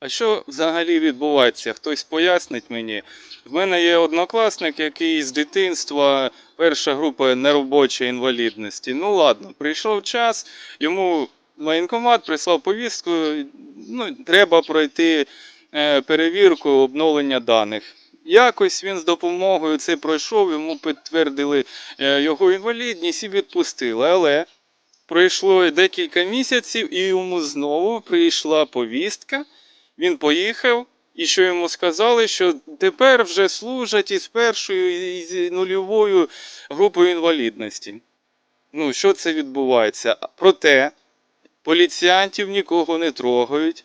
А що взагалі відбувається? Хтось пояснить мені. В мене є однокласник, який з дитинства перша група неробочої інвалідності. Ну ладно, прийшов час, йому воєнкомат прислав повістку, ну, треба пройти е, перевірку обновлення даних. Якось він з допомогою це пройшов, йому підтвердили е, його інвалідність і відпустили. Але пройшло декілька місяців, і йому знову прийшла повістка. Він поїхав, і що йому сказали, що тепер вже служать із першою і з нульовою групою інвалідності. Ну, що це відбувається? Проте поліціянтів нікого не трогають.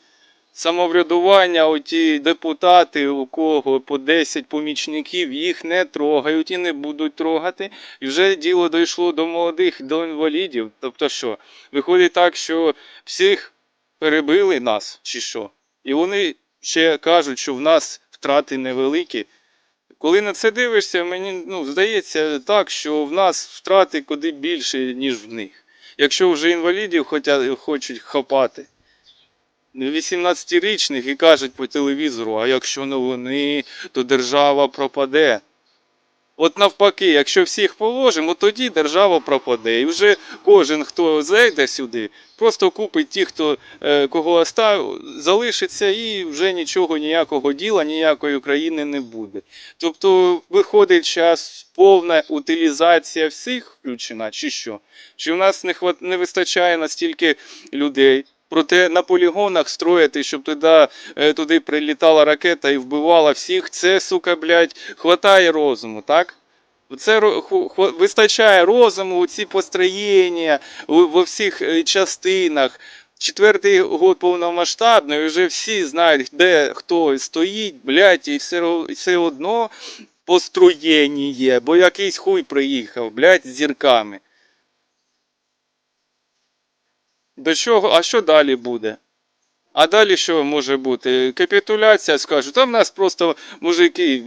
Самоврядування, оті депутати, у кого по 10 помічників, їх не трогають і не будуть трогати. І вже діло дійшло до молодих, до інвалідів. Тобто що, виходить так, що всіх перебили нас, чи що? І вони ще кажуть, що в нас втрати невеликі. Коли на це дивишся, мені ну, здається так, що в нас втрати куди більше, ніж в них. Якщо вже інвалідів хочуть хапати. 18-річних і кажуть по телевізору, а якщо не вони, то держава пропаде. От навпаки, якщо всіх положимо, тоді держава пропаде. І вже кожен, хто зайде сюди, просто купить ті, хто е, кого остав, залишиться, і вже нічого, ніякого діла, ніякої України не буде. Тобто виходить час повна утилізація всіх включена, чи що? Чи в нас не, вистачає настільки людей? Проте на полігонах строїти, щоб туди, е, туди прилітала ракета і вбивала всіх, це, сука, блядь, хватає розуму, так? Це вистачає розуму, у ці построєння во всіх е, частинах. Четвертий год повномасштабний, вже всі знають, де хто стоїть, блядь, і все, все одно построєння є, бо якийсь хуй приїхав, блядь, з зірками. До чого? А що далі буде? А далі що може бути? Капітуляція скажу, там в нас просто мужики,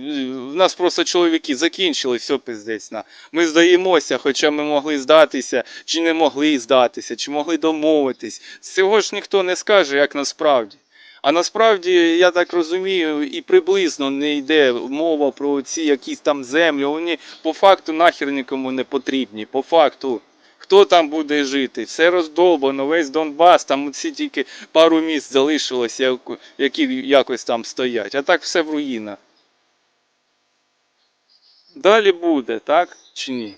в нас просто чоловіки закінчили, все пиздець. На. Ми здаємося, хоча ми могли здатися, чи не могли здатися, чи могли домовитись. Цього ж ніхто не скаже, як насправді. А насправді, я так розумію, і приблизно не йде мова про ці якісь там землі. Вони по факту нахер нікому не потрібні. По факту. Хто там буде жити? Все роздолбано, весь Донбас, там всі тільки пару місць залишилось, які якось там стоять. А так все в руїнах. Далі буде, так? Чи ні?